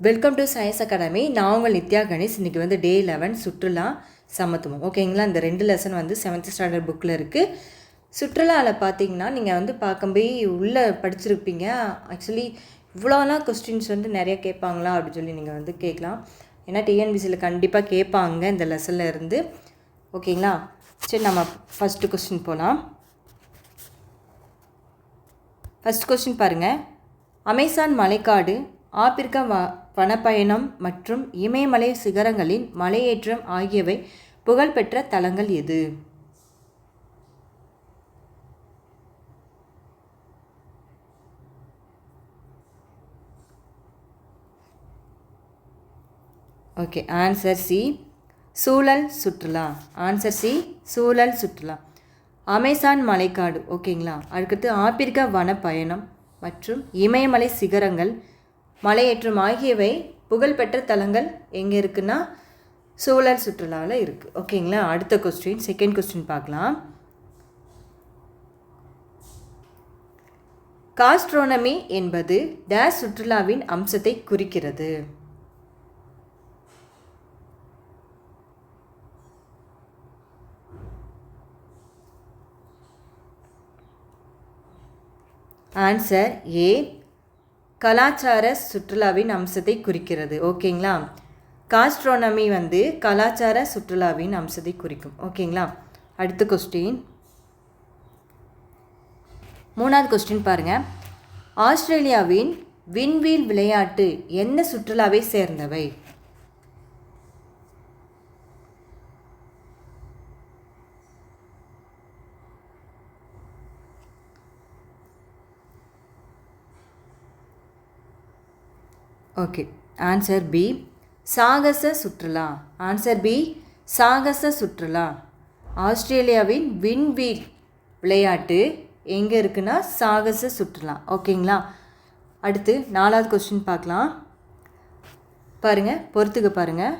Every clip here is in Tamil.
வெல்கம் டு சயின்ஸ் அகாடமி நான் உங்கள் நித்யா கணேஷ். இன்றைக்கி வந்து டே லெவன் சுற்றுலா சமத்துவம். ஓகேங்களா இந்த ரெண்டு லெசன் வந்து செவன்த் ஸ்டாண்டர்ட் புக்கில் இருக்குது சுற்றுலாவில் பார்த்தீங்கன்னா நீங்கள் வந்து பார்க்கும்போய் உள்ளே படிச்சிருப்பீங்க. ஆக்சுவலி இவ்வளோலாம் கொஸ்டின்ஸ் வந்து நிறையா கேட்பாங்களா அப்படின்னு சொல்லி நீங்கள் வந்து கேட்கலாம். ஏன்னா டிஎன்பிசியில் கண்டிப்பாக கேட்பாங்க இந்த லெசனில் இருந்து. ஓகேங்களா சரி நம்ம ஃபஸ்ட்டு கொஸ்டின் போகலாம் ஃபஸ்ட் கொஸ்டின் பாருங்கள் அமேசான் மலைக்காடு ஆப்பிரிக்க வ வனப்பயணம் மற்றும் இமயமலை சிகரங்களின் மலையேற்றம் ஆகியவை புகழ்பெற்ற தலங்கள் எது? ஓகே ஆன்சர் சி சூழல் சுற்றுலா. ஆன்சர் சி சூழல் சுற்றுலா. அமேசான் மலைக்காடு. ஓகேங்களா? அடுத்தது ஆப்பிரிக்க வனப்பயணம் மற்றும் இமயமலை சிகரங்கள் மலையேற்றம் ஆகியவை புகழ்பெற்ற தலங்கள் எங்கே இருக்குன்னா சோழர் சுற்றுலாவில் இருக்குது ஓகேங்களா? அடுத்த கொஸ்டின் செகண்ட் கொஸ்டின் பார்க்கலாம். காஸ்ட்ரோனமி என்பது டேஸ் சுற்றுலாவின் அம்சத்தை குறிக்கிறது. ஆன்சர் ஏ கலாச்சார சுற்றுலாவின் அம்சத்தை குறிக்கிறது. ஓகேங்களா? காஸ்ட்ரோனமி வந்து கலாச்சார சுற்றுலாவின் அம்சத்தை குறிக்கும். ஓகேங்களா? அடுத்த கொஸ்டின் மூணாவது கொஸ்டின் பாருங்கள் ஆஸ்திரேலியாவின் விண்வீல் விளையாட்டு என்ன சுற்றுலாவை சேர்ந்தவை? ஓகே. ஆன்சர் பி சாகச சுற்றுலா. ஆன்சர் பி சாகச சுற்றுலா. ஆஸ்திரேலியாவின் விண்வீல் விளையாட்டு எங்கே இருக்குன்னா சாகச சுற்றுலா. ஓகேங்களா? அடுத்து நாலாவது கொஸ்டின் பார்க்கலாம். பாருங்கள் பொறுத்துக்க பாருங்கள்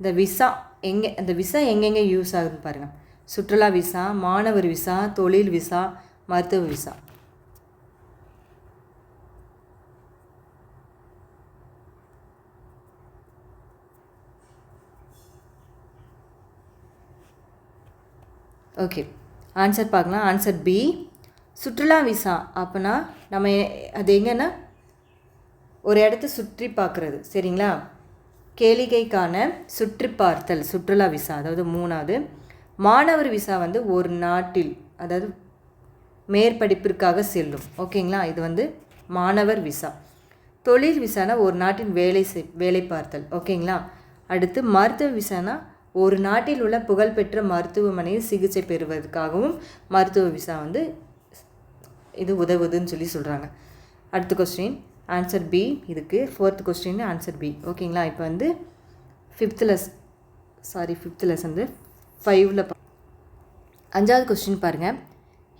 இந்த விசா எங்கே அந்த விசா எங்கெங்கே யூஸ் ஆகுதுன்னு பாருங்கள் சுற்றுலா விசா மாணவர் விசா தொழில் விசா மருத்துவ விசா. ஓகே ஆன்சர் பார்க்கலாம். ஆன்சர் பி சுற்றுலா விசா அப்போனா நம்ம அது எங்கன்னா? ஒரு இடத்த சுற்றி பார்க்குறது. சரிங்களா? கேளிகைக்கான சுற்றி பார்த்தல் சுற்றுலா விசா அதாவது மூணாவது. மாணவர் விசா வந்து ஒரு நாட்டில் அதாவது மேற்படிப்பிற்காக செல்லும். ஓகேங்களா இது வந்து மாணவர் விசா தொழில் விசானா ஒரு நாட்டின் வேலை செய் வேலை பார்த்தல் ஓகேங்களா அடுத்து மருத்துவ விசானா ஒரு நாட்டில் உள்ள புகழ்பெற்ற மருத்துவமனையில் சிகிச்சை பெறுவதற்காகவும் மருத்துவ விசா வந்து இது உதவுதுன்னு சொல்லி சொல்கிறாங்க அடுத்த கொஸ்டின் ஆன்சர் பி இதுக்கு ஃபோர்த் கொஸ்டின் ஆன்சர் பி ஓகேங்களா இப்போ வந்து fifth less sorry fifth lesson வந்து ஃபைவ்ல அஞ்சாவது கொஸ்டின் பாருங்கள்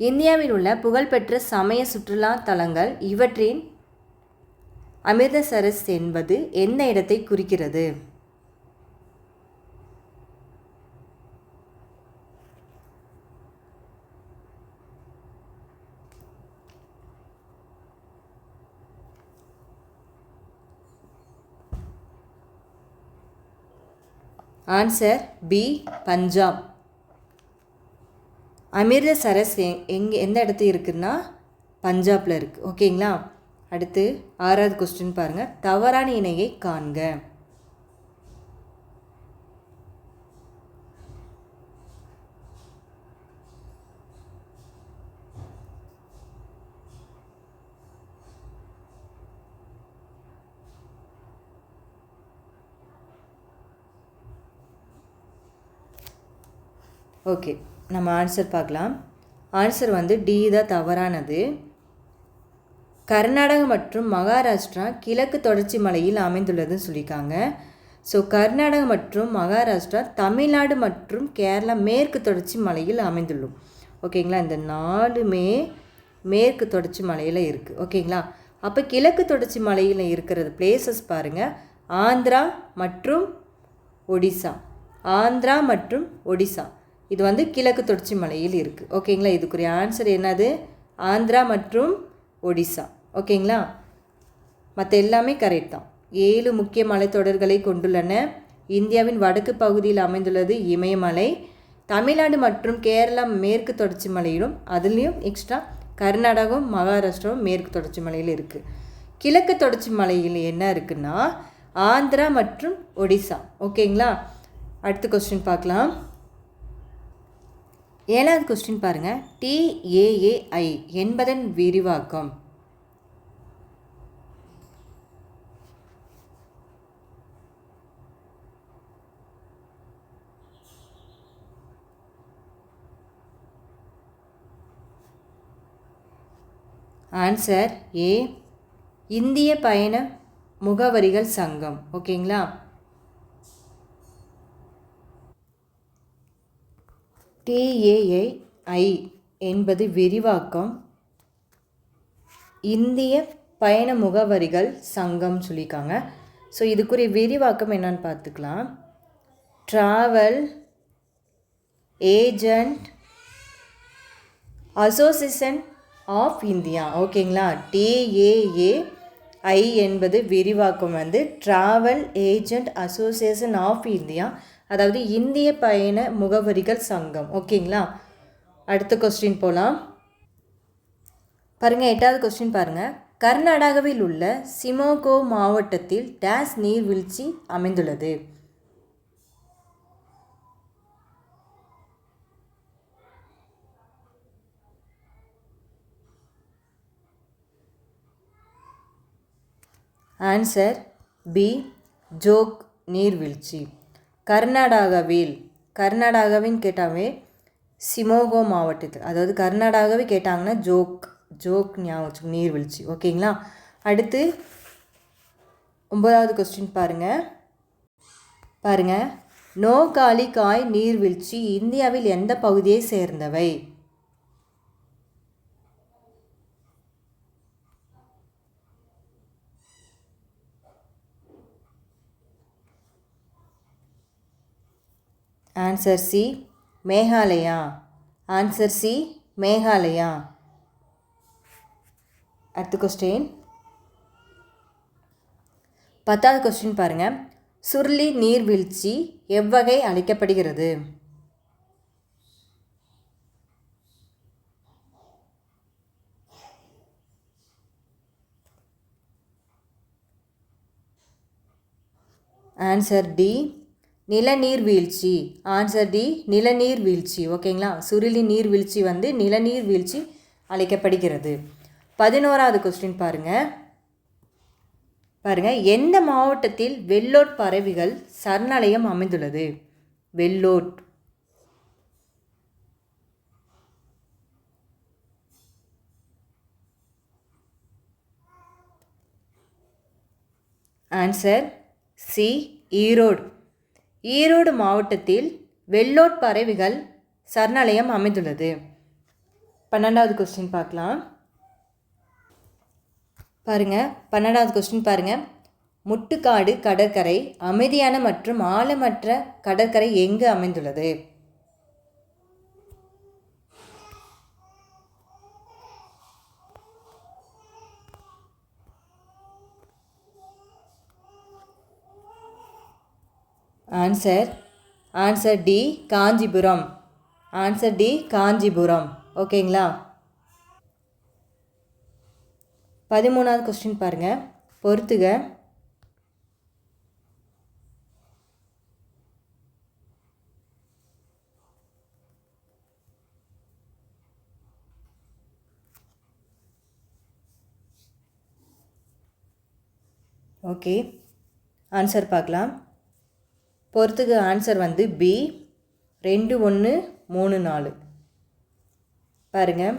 இந்தியாவில் உள்ள புகழ்பெற்ற சமய சுற்றுலா தலங்கள் இவற்றின் அமிர்தசரஸ் என்பது எந்த இடத்தை குறிக்கிறது? ஆன்சர் பி பஞ்சாப் அமிர்தசரஸ் எங்கே எந்த இடத்து இருக்குன்னா பஞ்சாபில் இருக்குது ஓகேங்களா அடுத்து ஆறாவது கொஸ்டின் பாருங்கள் தவறான இணையை காண்க. ஓகே நம்ம ஆன்சர் பார்க்கலாம். ஆன்சர் வந்து டி தான் தவறானது. கர்நாடகா மற்றும் மகாராஷ்டிரா கிழக்கு தொடர்ச்சி மலையில் அமைந்துள்ளதுன்னு சொல்லியிருக்காங்க. ஸோ கர்நாடகா மற்றும் மகாராஷ்டிரா தமிழ்நாடு மற்றும் கேரளா மேற்கு தொடர்ச்சி மலையில் அமைந்துள்ளோம். ஓகேங்களா இந்த நாலுமே மேற்கு தொடர்ச்சி மலையில் இருக்குது ஓகேங்களா அப்போ கிழக்கு தொடர்ச்சி மலையில் இருக்கிறது பிளேசஸ் பாருங்கள் ஆந்திரா மற்றும் ஒடிசா. ஆந்திரா மற்றும் ஒடிசா. இது வந்து கிழக்கு தொடர்ச்சி மலையில் இருக்குது ஓகேங்களா? இதுக்குரிய ஆன்சர் என்னது? ஆந்திரா மற்றும் ஒடிசா. ஓகேங்களா? மற்ற எல்லாமே கரெக்ட் தான். ஏழு முக்கிய மலைத்தொடர்களை கொண்டுள்ளன. இந்தியாவின் வடக்கு பகுதியில் அமைந்துள்ளது இமயமலை. தமிழ்நாடு மற்றும் கேரளா மேற்கு தொடர்ச்சி மலையிலும் அதுலேயும் எக்ஸ்ட்ரா கர்நாடகம் மகாராஷ்டிராவும் மேற்கு தொடர்ச்சி மலையில் இருக்குது கிழக்கு தொடர்ச்சி மலையில் என்ன இருக்குன்னா ஆந்திரா மற்றும் ஒடிசா. ஓகேங்களா? அடுத்த கொஸ்டின் பார்க்கலாம். ஏழாவது கொஸ்டின் பாருங்கள் டிஏஏஐ என்பதன் விரிவாக்கம். ஆன்சர் ஏ இந்திய பயண முகவரிகள் சங்கம். ஓகேங்களா டிஏஏஐ என்பது விரிவாக்கம். இந்திய பயண முகவரிகள் சங்கம் சொல்லியிருக்காங்க. ஸோ இதுக்குரிய விரிவாக்கம் என்னன்னு பார்த்துக்கலாம். Travel agent association of India ஓகேங்களா டிஏஏ ஐ என்பது விரிவாக்கம் வந்து travel agent association of India அதாவது இந்திய பயண முகவரிகள் சங்கம். ஓகேங்களா? அடுத்த கொஸ்டின் போகலாம் பாருங்கள் எட்டாவது கொஸ்டின் பாருங்கள் கர்நாடகாவில் உள்ள சிமோகோ மாவட்டத்தில் டேஸ் நீர்வீழ்ச்சி அமைந்துள்ளது. ஆன்சர் பி ஜோக் நீர்வீழ்ச்சி. கர்நாடகாவில் கர்நாடகாவின்னு கேட்டாவே சிமோகோ மாவட்டத்தில் அதாவது கர்நாடகாவே கேட்டாங்கன்னா ஜோக் ஜோக் ஞாபகம் நீர்வீழ்ச்சி. ஓகேங்களா? அடுத்து ஒன்பதாவது கொஸ்டின் பாருங்கள் பாருங்கள் நோகாலி காய் நீர்வீழ்ச்சி இந்தியாவில் எந்த பகுதியை சேர்ந்தவை? Answer C Meghalaya answer C Meghalaya அடுத்த கொஸ்டின் பத்தாவது கொஸ்டின் பாருங்கள் சுருளி நீர்வீழ்ச்சி எவ்வகை அழைக்கப்படுகிறது ஆன்சர் டி நிலநீர் வீழ்ச்சி. ஆன்சர் டி நிலநீர் வீழ்ச்சி. ஓகேங்களா? சுருளி நீர் வீழ்ச்சி வந்து நிலநீர் வீழ்ச்சி அழைக்கப்படுகிறது. பதினோராவது கொஸ்டின் பாருங்கள் பாருங்கள் எந்த மாவட்டத்தில் வெள்ளோட் பறவைகள் சரணாலயம் அமைந்துள்ளது? வெள்ளோட். Answer C Erode. ஈரோடு மாவட்டத்தில் வெள்ளோட் பறவைகள் சரணாலயம் அமைந்துள்ளது. பன்னெண்டாவது கொஸ்டின் பார்க்கலாம். பாருங்கள் பன்னெண்டாவது கொஸ்டின் பாருங்கள் முட்டுக்காடு கடற்கரை அமைதியான மற்றும் ஆழமற்ற கடற்கரை எங்கு அமைந்துள்ளது? Answer answer D Kanchipuram answer D Kanchipuram ஓகேங்களா பதிமூணாவது கொஸ்டின் பாருங்கள் பொறுத்துக. ஓகே ஆன்சர் பார்க்கலாம். பொறுத்துக்கு ஆன்சர் வந்து பி ரெண்டு ஒன்று மூணு நாலு. பாருங்கள்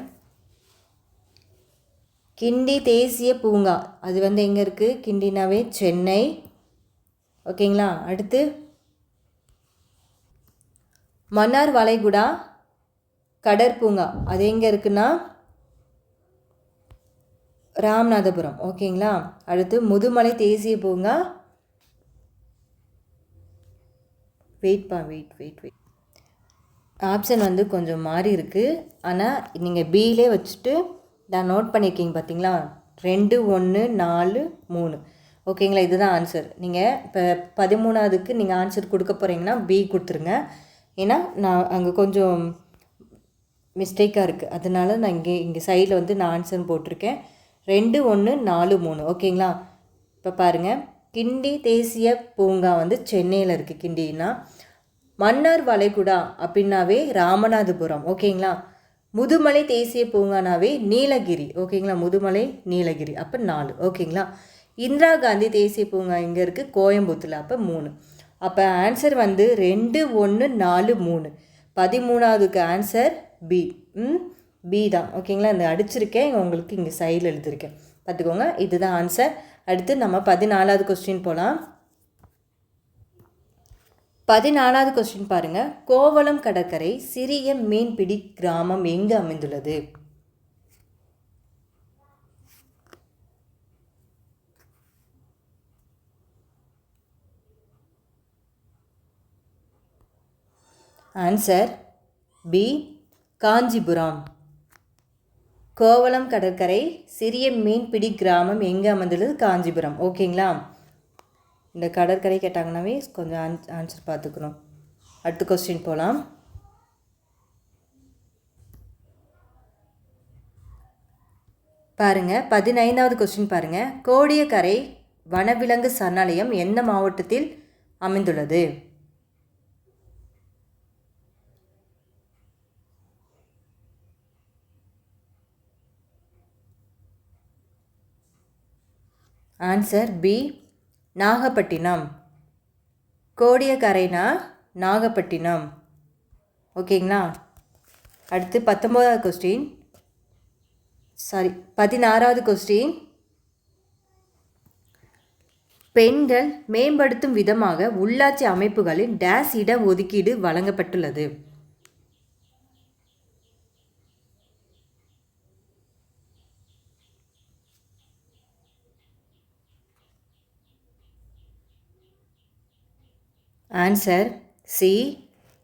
கிண்டி தேசிய பூங்கா. அது வந்து எங்கே இருக்குது கிண்டினாவே சென்னை. ஓகேங்களா? அடுத்து. மன்னார் வளைகுடா கடற்பூங்கா அது எங்கே இருக்குன்னா? ராமநாதபுரம். ஓகேங்களா? அடுத்து முதுமலை தேசிய பூங்கா வெயிட்பா வெயிட் வெயிட் வெயிட் ஆப்ஷன் வந்து கொஞ்சம் மாறி இருக்குது ஆனால் நீங்கள் பியிலே வச்சுட்டு நான் நோட் பண்ணியிருக்கீங்க பார்த்தீங்களா ரெண்டு ஒன்று நாலு மூணு. ஓகேங்களா இதுதான் ஆன்சர் நீங்கள் இப்போ பதிமூணாவதுக்கு நீங்கள் ஆன்சர் கொடுக்க போகிறீங்கன்னா பி கொடுத்துருங்க. ஏன்னா நான் அங்கே கொஞ்சம் மிஸ்டேக்காக இருக்குது அதனால நான் இங்கே இங்கே சைடில் வந்து நான் ஆன்சர் போட்டிருக்கேன். ரெண்டு ஒன்று நாலு மூணு. ஓகேங்களா இப்போ பாருங்கள் கிண்டி தேசிய பூங்கா வந்து சென்னையில் இருக்குது கிண்டினா மன்னார் வளைகுடா அப்படின்னாவே ராமநாதபுரம் ஓகேங்களா? முதுமலை தேசிய பூங்கானாவே நீலகிரி ஓகேங்களா? முதுமலை நீலகிரி அப்போ நாலு ஓகேங்களா? இந்திரா காந்தி தேசிய பூங்கா இங்கே இருக்குது கோயம்புத்தூரில் அப்போ மூணு. அப்போ ஆன்சர் வந்து ரெண்டு ஒன்று நாலு மூணு. பதிமூணாவதுக்கு ஆன்சர் பி ம்? பி தான் ஓகேங்களா? இந்த அடிச்சிருக்கேன் உங்களுக்கு இங்கே சைடில் எழுதியிருக்கேன். பார்த்துக்கோங்க இதுதான் ஆன்சர் அடுத்து நம்ம பதினாலாவது கொஸ்டின் போகலாம் பதினாலாவது கொஸ்டின் பாருங்கள் கோவளம் கடற்கரை சிறிய மீன்பிடி கிராமம் எங்கு அமைந்துள்ளது? Answer B Kanchipuram. கோவளம் கடற்கரை சிறிய மீன்பிடி கிராமம் எங்கே அமைந்துள்ளது? காஞ்சிபுரம். ஓகேங்களா? இந்த கடற்கரை கேட்டாங்கன்னாவே கொஞ்சம் ஆன் ஆன்சர் பார்த்துக்கணும். அடுத்த கொஸ்டின் போகலாம் பாருங்கள் பதினைந்தாவது கொஸ்டின் பாருங்கள் கோடியக்கரை வனவிலங்கு சரணாலயம் எந்த மாவட்டத்தில் அமைந்துள்ளது? Answer B Nagapattinam. கோடியக்கரைனா நாகப்பட்டினம். ஓகேங்களா? அடுத்து பத்தொம்போதாவது கொஸ்டின் சாரி பதினாறாவது கொஸ்டின் பெண்கள் மேம்படுத்தும் விதமாக உள்ளாட்சி அமைப்புகளில் டேஸ் இட ஒதுக்கீடு வழங்கப்பட்டுள்ளது. ஆன்சர் சி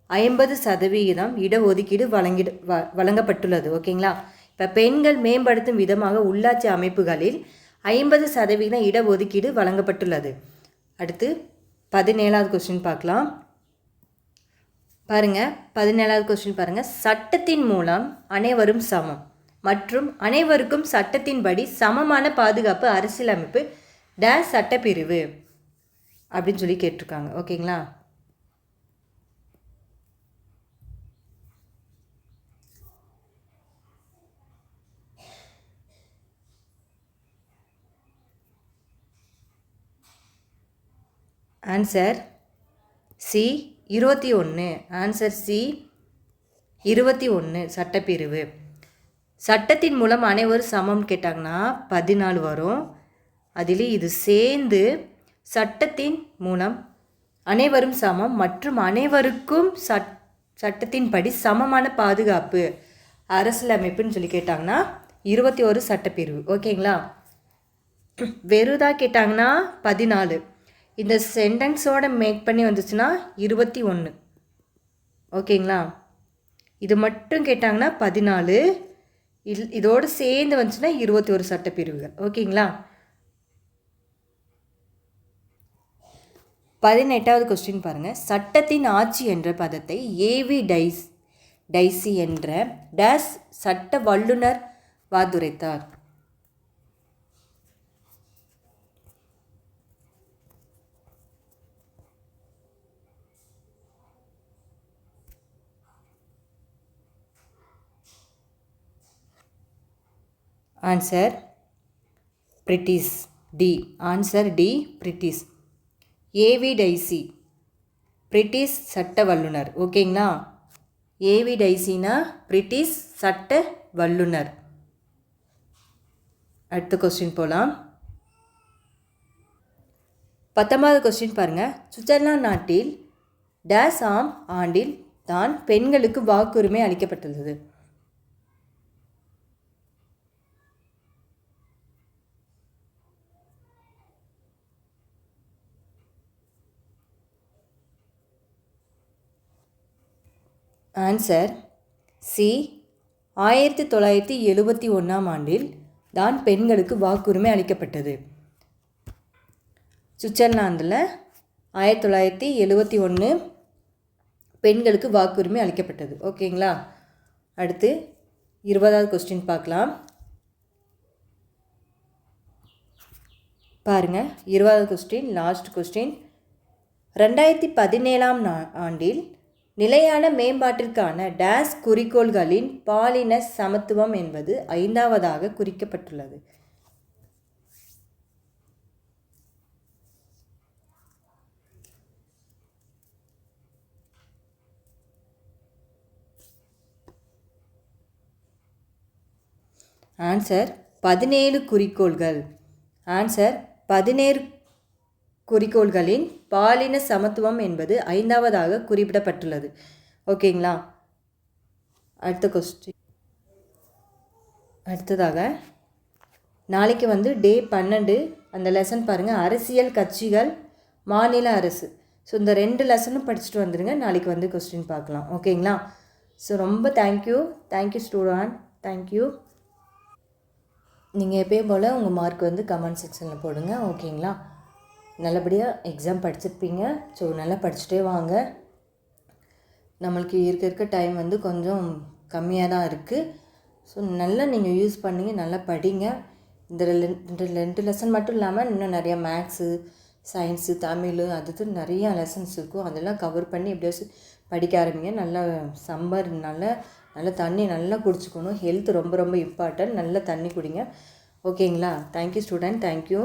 ஐம்பது சதவிகிதம் இடஒதுக்கீடு வழங்கிடு வ வழங்கப்பட்டுள்ளது ஓகேங்களா? இப்போ பெண்கள் மேம்படுத்தும் விதமாக உள்ளாட்சி அமைப்புகளில் ஐம்பது சதவீதம் இடஒதுக்கீடு வழங்கப்பட்டுள்ளது. அடுத்து பதினேழாவது கொஸ்டின் பார்க்கலாம். பாருங்கள் பதினேழாவது கொஸ்டின் பாருங்கள் சட்டத்தின் மூலம் அனைவரும் சமம் மற்றும் அனைவருக்கும் சட்டத்தின்படி சமமான பாதுகாப்பு அரசியலமைப்பு டேஸ் சட்டப்பிரிவு அப்படின்னு சொல்லி கேட்டிருக்காங்க ஓகேங்களா? ஆன்சர் சி இருபத்தி ஒன்று. ஆன்சர் சி இருபத்தி ஒன்று சட்டப்பிரிவு. சட்டத்தின் மூலம் அனைவரும் சமம் கேட்டாங்கன்னா பதினாலு வரும். அதில் இது சேர்ந்து சட்டத்தின் மூலம் அனைவரும் சமம் மற்றும் அனைவருக்கும் சட் சட்டத்தின்படி சமமான பாதுகாப்பு. அரசியலமைப்புன்னு சொல்லி கேட்டாங்கன்னா இருபத்தி ஒரு சட்டப்பிரிவு. ஓகேங்களா? வெறுதா கேட்டாங்கன்னா பதினாலு. இந்த சென்டென்ஸோட மேக் பண்ணி வந்துச்சுன்னா இருபத்தி ஒன்று ஓகேங்களா? இது மட்டும் கேட்டாங்கன்னா பதினாலு. இல் இதோடு சேர்ந்து வந்துச்சுன்னா இருபத்தி ஒரு சட்டப்பிரிவுகள். ஓகேங்களா? பதினெட்டாவது கொஸ்டின் பாருங்கள் சட்டத்தின் ஆட்சி என்ற பதத்தை ஏவி டைஸ் டைசி என்ற டேஸ் சட்ட வல்லுநர் வாதுரைத்தார். Answer British D answer D British A V Dicey British சட்ட வல்லுனர். ஓகேங்களா ஏவி டைசினா பிரிட்டிஷ் சட்ட வல்லுனர். அடுத்த கொஸ்டின் போகலாம் பத்தொன்பது கொஸ்டின் பாருங்கள் சுவிட்சர்லாந்து நாட்டில் டேஸ் ஆம் ஆண்டில் தான் பெண்களுக்கு வாக்குரிமை அளிக்கப்பட்டுள்ளது. ஆன்சர் சி ஆயிரத்தி தொள்ளாயிரத்தி எழுபத்தி ஒன்றாம் ஆண்டில் தான் பெண்களுக்கு வாக்குரிமை அளிக்கப்பட்டது. சுவிட்சர்லாந்தில் ஆயிரத்தி தொள்ளாயிரத்தி எழுபத்தி ஒன்று பெண்களுக்கு வாக்குரிமை அளிக்கப்பட்டது. ஓகேங்களா? அடுத்து இருபதாவது கொஸ்டின் பார்க்கலாம். பாருங்கள் இருபதாவது கொஸ்டின் லாஸ்ட் கொஸ்டின் ரெண்டாயிரத்தி பதினேழாம் நா ஆண்டில் நிலையான மேம்பாட்டிற்கான டேஸ் குறிக்கோள்களின் பாலின சமத்துவம் என்பது ஐந்தாவதாக குறிக்கப்பட்டுள்ளது. ஆன்சர் பதினேழு குறிக்கோள்கள். ஆன்சர் பதினேழு குறிக்கோள்களின் பாலின சமத்துவம் என்பது ஐந்தாவதாக குறிப்பிடப்பட்டுள்ளது. ஓகேங்களா? அடுத்த கொஸ்டின் அடுத்ததாக நாளைக்கு வந்து டே பன்னெண்டு அந்த லெசன் பாருங்கள் அரசியல் கட்சிகள் மாநில அரசு. ஸோ இந்த ரெண்டு லெசனும் படிச்சுட்டு வந்துடுங்க நாளைக்கு வந்து கொஸ்டின் பார்க்கலாம். ஓகேங்களா? ஸோ ரொம்ப தேங்க்யூ தேங்க்யூ ஸ்டூடெண்ட் தேங்க்யூ நீங்கள் எப்பயும் போல் உங்கள் மார்க் வந்து கமெண்ட் செக்ஷனில் போடுங்க. ஓகேங்களா? நல்லபடியாக எக்ஸாம் படிச்சிருப்பீங்க. ஸோ நல்லா படிச்சுட்டே வாங்க. நம்மளுக்கு இருக்க இருக்க டைம் வந்து கொஞ்சம் கம்மியாக தான் இருக்குது ஸோ நல்லா நீங்கள் யூஸ் பண்ணிங்க நல்லா படிங்க. இந்த ரெண்டு ரெண்டு லெசன் மட்டும் இல்லாமல் இன்னும் நிறையா மேக்ஸு சயின்ஸு தமிழ் அது நிறையா லெசன்ஸ் இருக்கும். அதெல்லாம் கவர் பண்ணி எப்படியாச்சும் படிக்க ஆரம்பிங்க. நல்லா சம்மர் நல்லா நல்லா தண்ணி நல்லா குடிச்சுக்கணும். ஹெல்த் ரொம்ப ரொம்ப இம்பார்ட்டன்ட் நல்லா தண்ணி குடிங்க. ஓகேங்களா தேங்க்யூ ஸ்டூடெண்ட் தேங்க்யூ